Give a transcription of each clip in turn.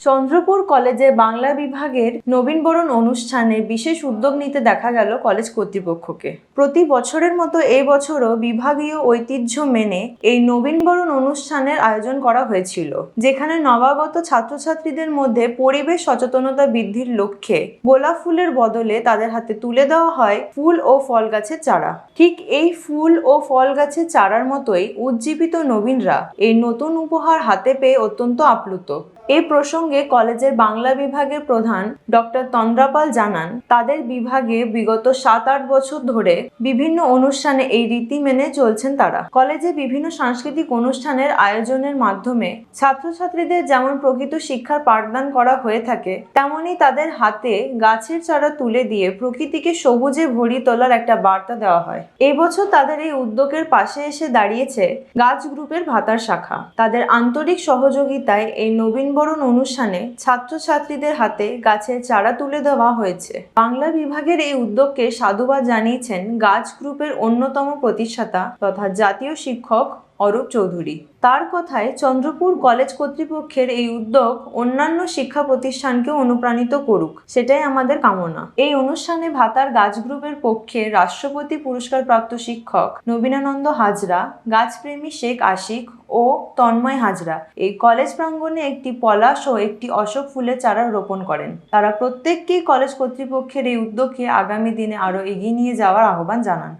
চন্দ্রপুর কলেজে বাংলা বিভাগের নবীনবরণ অনুষ্ঠানে বিশেষ উদ্যোগ নিতে দেখা গেল কলেজ কর্তৃপক্ষকে। প্রতি বছরের মতো এই বছরও বিভাগীয় ঐতিহ্য মেনে এই নবীনবরণ অনুষ্ঠানের আয়োজন করা হয়েছিল, যেখানে নবাগত ছাত্রছাত্রীদের মধ্যে পরিবেশ সচেতনতা বৃদ্ধির লক্ষ্যে গোলাপ ফুলের বদলে তাদের হাতে তুলে দেওয়া হয় ফুল ও ফল গাছের চারা। ঠিক এই ফুল ও ফল গাছের চারার মতোই উজ্জীবিত নবীনরা এই নতুন উপহার হাতে পেয়ে অত্যন্ত আপ্লুত। এই প্রসঙ্গে কলেজের বাংলা বিভাগের প্রধান ডক্টর তন্দ্রাপাল জানান, তাদের বিভাগে বিগত সাত আট বছর ধরে বিভিন্ন অনুষ্ঠানে এই রীতি মেনে চলছেন তারা। কলেজে বিভিন্ন সাংস্কৃতিক অনুষ্ঠানের আয়োজনের মাধ্যমে ছাত্রছাত্রীদের যেমন প্রকৃত শিক্ষার পাঠদান করা হয়ে থাকে, তেমনি তাদের হাতে গাছের চারা তুলে দিয়ে প্রকৃতিকে সবুজে ভরিয়ে তোলার একটা বার্তা দেওয়া হয়। এই বছর তাদের এই উদ্যোগের পাশে এসে দাঁড়িয়েছে গাছ গ্রুপের ভাতার শাখা। তাদের আন্তরিক সহযোগিতায় এই নবীনবরণ অনুষ্ঠানে ছাত্রছাত্রীদের হাতে গাছের চারা তুলে দেওয়া হয়েছে। বাংলা বিভাগের এই উদ্যোগকে সাধুবাদ জানিয়েছেন গাছ গ্রুপের অন্যতম প্রতিষ্ঠাতা তথা জাতীয় শিক্ষক অরূপ চৌধুরী। তার কথায় চন্দ্রপুর কলেজ কর্তৃপক্ষের এই উদ্যোগ অন্যান্য শিক্ষা প্রতিষ্ঠানকে অনুপ্রাণিত করুক, সেটাই আমাদের কামনা। এই অনুষ্ঠানে ভাতার গাছ গ্রুপের পক্ষে রাষ্ট্রপতি পুরস্কারপ্রাপ্ত শিক্ষক নবীনানন্দ হাজরা, গাছপ্রেমী শেখ আশিক ও তন্ময় হাজরা এই কলেজ প্রাঙ্গণে একটি পলাশ ও একটি অশোক ফুলের চারা রোপণ করেন। তারা প্রত্যেককেই কলেজ কর্তৃপক্ষের এই উদ্যোগকে আগামী দিনে আরও এগিয়ে নিয়ে যাওয়ার আহ্বান জানান।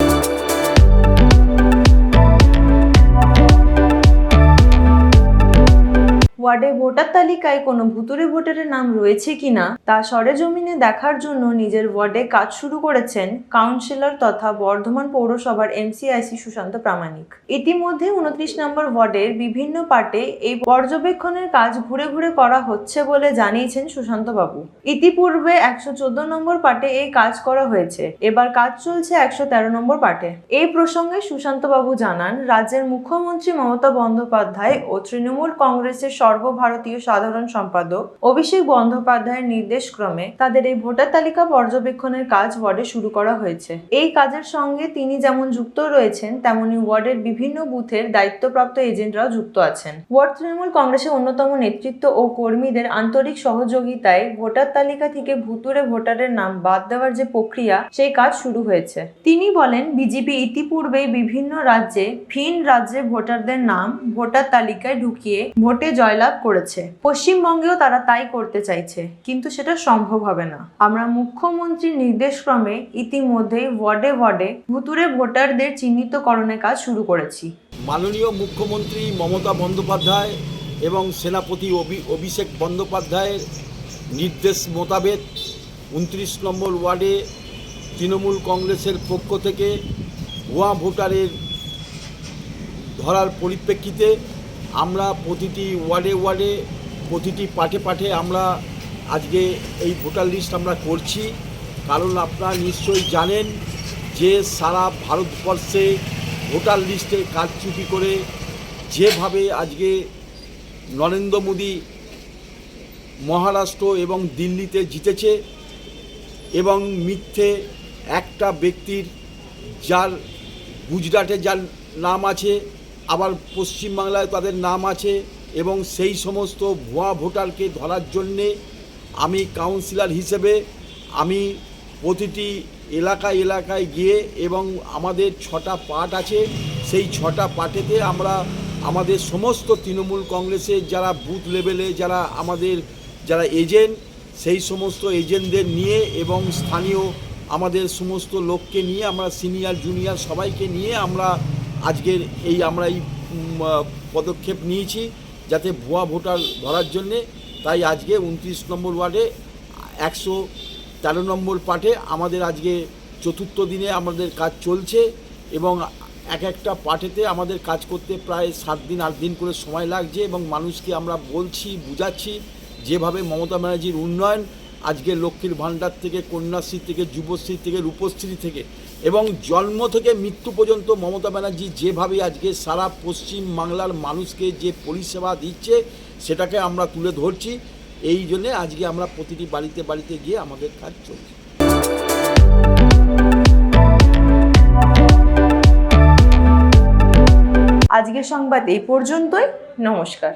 ওয়ার্ডে ভোটার তালিকায় কোনো ভুতুরে ভোটারের নাম রয়েছে কিনা তা সরেজমিনে দেখার জন্য নিজের ওয়ার্ডে কাজ শুরু করেছেন কাউন্সিলর তথা বর্ধমান পৌরসভার এমসিআইসি সুশান্ত প্রামাণিক। ইতিমধ্যে উনত্রিশ নম্বর ওয়ার্ডের বিভিন্ন পার্টে এই পর্যবেক্ষণের কাজ ঘুরে ঘুরে করা হচ্ছে বলে জানিয়েছেন সুশান্ত বাবু ইতিপূর্বে একশো চোদ্দ নম্বর পার্টে এই কাজ করা হয়েছে, এবার কাজ চলছে একশো তেরো নম্বর পার্টে। এই প্রসঙ্গে সুশান্ত বাবু জানান, রাজ্যের মুখ্যমন্ত্রী মমতা বন্দ্যোপাধ্যায় ও তৃণমূল কংগ্রেসের সর্বভারতীয় সাধারণ সম্পাদক অভিষেক বন্দ্যোপাধ্যায়ের নির্দেশক্রমে তাদের এই ভোটার তালিকা পর্যবেক্ষণের কাজ ওয়ার্ডে শুরু করা হয়েছে। এই কাজের সঙ্গে তিনি যেমন যুক্ত রয়েছেন, তেমনি ওয়ার্ডের বিভিন্ন বুথের দায়িত্বপ্রাপ্ত এজেন্টরাও যুক্ত আছেন। ওয়ার্ড তৃণমূল কংগ্রেসের অন্যতম নেতৃত্ব ও কর্মীদের আন্তরিক সহযোগিতায় ভোটার তালিকা থেকে ভুতুরে ভোটারের নাম বাদ দেওয়ার যে প্রক্রিয়া, সেই কাজ শুরু হয়েছে। তিনি বলেন, বিজেপি ইতিপূর্বেই বিভিন্ন রাজ্যে, ভিন রাজ্যে ভোটারদের নাম ভোটার তালিকায় ঢুকিয়ে ভোটে জয়লাভ করেছে। পশ্চিমবঙ্গেও তারা তাই করতে চাইছে, কিন্তু সেটা সম্ভব হবে না। আমরা মুখ্যমন্ত্রীর নির্দেশক্রমে ইতিমধ্যেই ওয়ার্ডে ওয়ার্ডে ভুতুরে ভোটারদের চিহ্নিতকরণের কাজ শুরু করেছি। মাননীয় মুখ্যমন্ত্রী মমতা বন্দ্যোপাধ্যায় এবং সেনাপতি অভি, অভিষেক বন্দ্যোপাধ্যায়ের নির্দেশ মোতাবেক উনত্রিশ নম্বর ওয়ার্ডে তৃণমূল কংগ্রেসের পক্ষ থেকে ভুয়া ভোটারের ধরার পরিপ্রেক্ষিতে আমরা প্রতিটি ওয়ার্ডে ওয়ার্ডে, প্রতিটি পাঠে পাঠে আমরা আজকে এই ভোটার লিস্ট আমরা করছি। কারণ আপনারা নিশ্চয়ই জানেন যে সারা ভারতবর্ষে ভোটার লিস্টে কারচুপি করে যেভাবে আজকে নরেন্দ্র মোদী মহারাষ্ট্র এবং দিল্লিতে জিতেছে এবং মিথ্যে একটা ব্যক্তির যার গুজরাটে যার নাম আছে আবার পশ্চিমবাংলায় তাদের নাম আছে এবং সেই সমস্ত ভুয়া ভোটারকে ধরার জন্যে আমি কাউন্সিলর হিসেবে আমি প্রতিটি এলাকায় এলাকায় গিয়ে এবং আমাদের ছটা পার্ট আছে, সেই ছটা পার্টেতে আমরা আমাদের সমস্ত তৃণমূল কংগ্রেসের যারা বুথ লেভেলে, যারা আমাদের, যারা এজেন্ট, সেই সমস্ত এজেন্টদের নিয়ে এবং স্থানীয় আমাদের সমস্ত লোককে নিয়ে আমরা সিনিয়র, জুনিয়র সবাইকে নিয়ে আমরা আজকের এই আমরা এই পদক্ষেপ নিয়েছি যাতে ভুয়া ভোটার ধরার জন্যে। তাই আজকে উনত্রিশ নম্বর ওয়ার্ডে, একশো তেরো নম্বর পার্টে আমাদের আজকে চতুর্থ দিনে আমাদের কাজ চলছে এবং এক একটা পার্টেতে আমাদের কাজ করতে প্রায় সাত দিন, আট দিন করে সময় লাগছে এবং মানুষকে আমরা বলছি, বুঝাচ্ছি যেভাবে মমতা ব্যানার্জির উন্নয়ন আজকে লক্ষ্মীর ভাণ্ডার থেকে, কন্যাশ্রী থেকে, যুবশ্রী থেকে, রূপশ্রী থেকে এবং জন্ম থেকে মৃত্যু পর্যন্ত মমতা ব্যানার্জি যেভাবে আজকে সারা পশ্চিম বাংলার মানুষকে যে পরিষেবা দিচ্ছে, সেটাকে আমরা তুলে ধরছি। এই জন্যে আজকে আমরা প্রতিটি বাড়িতে বাড়িতে গিয়ে আমাদের কাজ চলছে। আজকের সংবাদ এই পর্যন্তই। নমস্কার।